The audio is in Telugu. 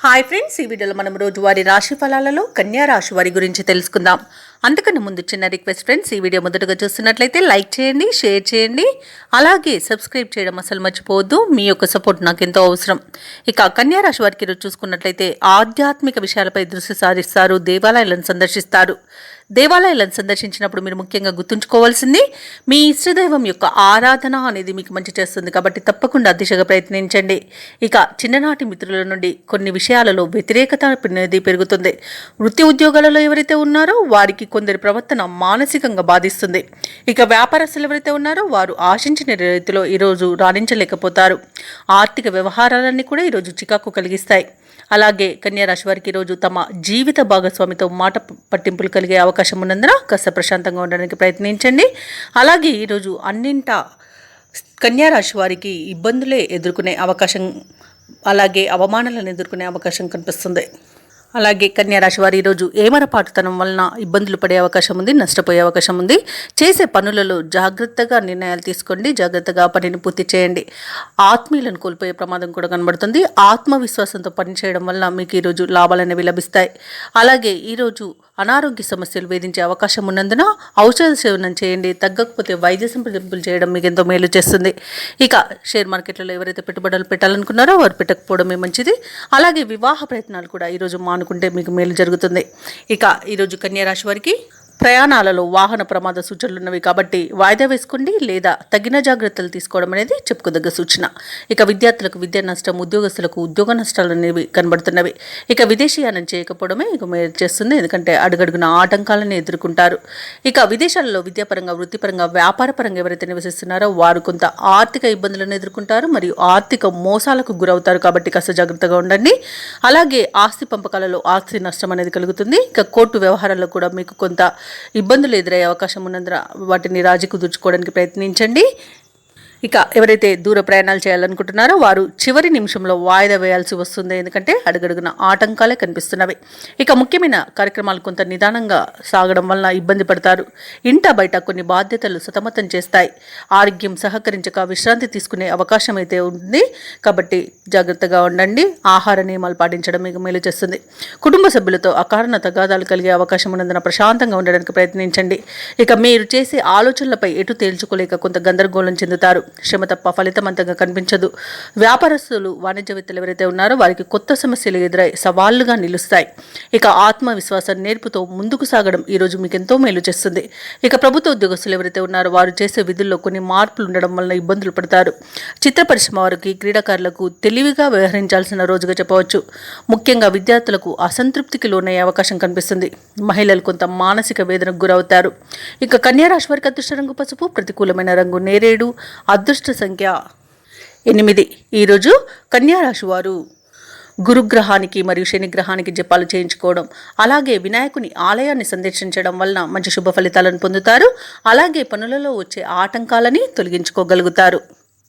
హాయ్ ఫ్రెండ్స్ ఈ వీడియోలో మనం రోజువారీ రాశి ఫలాలలో కన్యా రాశి వారి గురించి తెలుసుకుందాం. అందుకని ముందు చిన్న రిక్వెస్ట్ ఫ్రెండ్స్ ఈ వీడియో మొదటగా చూస్తున్నట్లయితే లైక్ చేయండి షేర్ చేయండి. అలాగే సబ్స్క్రైబ్ చేయడం అసలు మర్చిపోవద్దు. మీ యొక్క సపోర్ట్ నాకు ఎంతో అవసరం. ఇక కన్యా రాశి వారికి ఈరోజు చూసుకున్నట్లయితే ఆధ్యాత్మిక విషయాలపై దృష్టి సారిస్తారు. దేవాలయాలను సందర్శిస్తారు. దేవాలయాలను సందర్శించినప్పుడు మీరు ముఖ్యంగా గుర్తుంచుకోవాల్సింది మీ ఇష్టదైవం యొక్క ఆరాధన అనేది మీకు మంచి చేస్తుంది కాబట్టి తప్పకుండా దిశగా ప్రయత్నించండి. ఇక చిన్ననాటి మిత్రుల నుండి కొన్ని విషయాలలో వ్యతిరేకత అనేది పెరుగుతుంది. వృత్తి ఉద్యోగాలలో ఎవరైతే ఉన్నారో వారికి కొందరి ప్రవర్తన మానసికంగా బాధిస్తుంది. ఇక వ్యాపారస్తులు ఎవరైతే ఉన్నారో వారు ఆశించిన రీతిలో ఈరోజు రాణించలేకపోతారు. ఆర్థిక వ్యవహారాలన్నీ కూడా ఈరోజు చికాకు కలిగిస్తాయి. అలాగే కన్యారాశి వారికి ఈరోజు తమ జీవిత భాగస్వామితో మాట పట్టింపులు కలిగే అవకాశం ఉన్నందున కాస్త ప్రశాంతంగా ఉండడానికి ప్రయత్నించండి. అలాగే ఈరోజు అన్నింటా కన్యారాశి వారికి ఇబ్బందులే ఎదుర్కొనే అవకాశం అలాగే అవమానాలను ఎదుర్కొనే అవకాశం కనిపిస్తుంది. అలాగే కన్యారాశి వారు ఈరోజు ఏమరపాటుతనం వలన ఇబ్బందులు పడే అవకాశం ఉంది నష్టపోయే అవకాశం ఉంది. చేసే పనులలో జాగ్రత్తగా నిర్ణయాలు తీసుకోండి జాగ్రత్తగా పనిని పూర్తి చేయండి. ఆత్మీయులను కోల్పోయే ప్రమాదం కూడా కనబడుతుంది. ఆత్మవిశ్వాసంతో పనిచేయడం వల్ల మీకు ఈరోజు లాభాలు అనేవి లభిస్తాయి. అలాగే ఈరోజు అనారోగ్య సమస్యలు వేధించే అవకాశం ఉన్నందున ఔషధ సేవనం చేయండి. తగ్గకపోతే వైద్య సంప్రదింపులు చేయడం మీకు ఎంతో మేలు చేస్తుంది. ఇక షేర్ మార్కెట్లలో ఎవరైతే పెట్టుబడులు పెట్టాలనుకున్నారో వారు పెట్టకపోవడమే మంచిది. అలాగే వివాహ ప్రయత్నాలు కూడా ఈరోజు మానుకుంటే మీకు మేలు జరుగుతుంది. ఇక ఈరోజు కన్యా రాశి వారికి ప్రయాణాలలో వాహన ప్రమాద సూచనలు ఉన్నవి కాబట్టి వాయిదా వేసుకోండి లేదా తగిన జాగ్రత్తలు తీసుకోవడం అనేది చెప్పుకోదగ్గ సూచన. ఇక విద్యార్థులకు విద్యా నష్టం ఉద్యోగస్తులకు ఉద్యోగ నష్టాలు అనేవి కనబడుతున్నవి. ఇక విదేశీయానం చేయకపోవడమే ఇక మేలు చేస్తుంది. ఎందుకంటే అడుగడుగున ఆటంకాలను ఎదుర్కొంటారు. ఇక విదేశాలలో విద్యాపరంగా వృత్తిపరంగా వ్యాపారపరంగా ఎవరైతే నివసిస్తున్నారో వారు కొంత ఆర్థిక ఇబ్బందులను ఎదుర్కొంటారు. మరియు ఆర్థిక మోసాలకు గురవుతారు కాబట్టి కాస్త జాగ్రత్తగా ఉండండి. అలాగే ఆస్తి పంపకాలలో ఆస్తి నష్టం అనేది కలుగుతుంది. ఇక కోర్టు వ్యవహారాల్లో కూడా మీకు కొంత ఇబ్బందులు ఎదురయ్యే అవకాశం ఉన్నందున వాటిని రాజీ కుదుర్చుకోవడానికి ప్రయత్నించండి. ఇక ఎవరైతే దూర ప్రయాణాలు చేయాలనుకుంటున్నారో వారు చివరి నిమిషంలో వాయిదా వేయాల్సి వస్తుంది. ఎందుకంటే అడుగడుగున ఆటంకాలే కనిపిస్తున్నవి. ఇక ముఖ్యమైన కార్యక్రమాలు కొంత నిదానంగా సాగడం వలన ఇబ్బంది పడతారు. ఇంట బయట కొన్ని బాధ్యతలు సతమతం చేస్తాయి. ఆరోగ్యం సహకరించక విశ్రాంతి తీసుకునే అవకాశం అయితే ఉంది. కాబట్టి జాగ్రత్తగా ఉండండి. ఆహార నియమాలు పాటించడం మీకు మేలు చేస్తుంది. కుటుంబ సభ్యులతో అకారణ తగాదాలు కలిగే అవకాశం ఉన్నందున ప్రశాంతంగా ఉండడానికి ప్రయత్నించండి. ఇక మీరు చేసే ఆలోచనలపై ఎటు తేల్చుకోలేక కొంత గందరగోళం చెందుతారు. శ్రమ తప్ప ఫలితం అంతగా కనిపించదు. వ్యాపారస్తులు వాణిజ్యవేత్తలు ఎవరైతే ఉన్నారో వారికి కొత్త సమస్యలు ఎదురై సవాళ్ళుగా నిలుస్తాయి. ఇక ఆత్మవిశ్వాసం నేర్పుతో ముందుకు సాగడం ఈరోజు మీకు ఎంతో మేలు చేస్తుంది. ఇక ప్రభుత్వ ఉద్యోగస్తులు ఎవరైతే ఉన్నారో వారు చేసే విధుల్లో కొన్ని మార్పులు ఉండడం వలన ఇబ్బందులు పడతారు. చిత్ర పరిశ్రమ వారికి క్రీడాకారులకు తెలివిగా వ్యవహరించాల్సిన రోజుగా చెప్పవచ్చు. ముఖ్యంగా విద్యార్థులకు అసంతృప్తికి లోనయ్యే అవకాశం కనిపిస్తుంది. మహిళలు కొంత మానసిక వేదనకు గురవుతారు. ఇక కన్యారాశి వారికి అదృష్ట రంగు పసుపు ప్రతికూలమైన రంగు నేరేడు అదృష్ట సంఖ్య ఎనిమిది. ఈరోజు కన్యారాశి వారు గురుగ్రహానికి మరియు శనిగ్రహానికి జపాలు చేయించుకోవడం అలాగే వినాయకుని ఆలయాన్ని సందర్శించడం వలన మంచి శుభ ఫలితాలను పొందుతారు. అలాగే పనులలో వచ్చే ఆటంకాలని తొలగించుకోగలుగుతారు.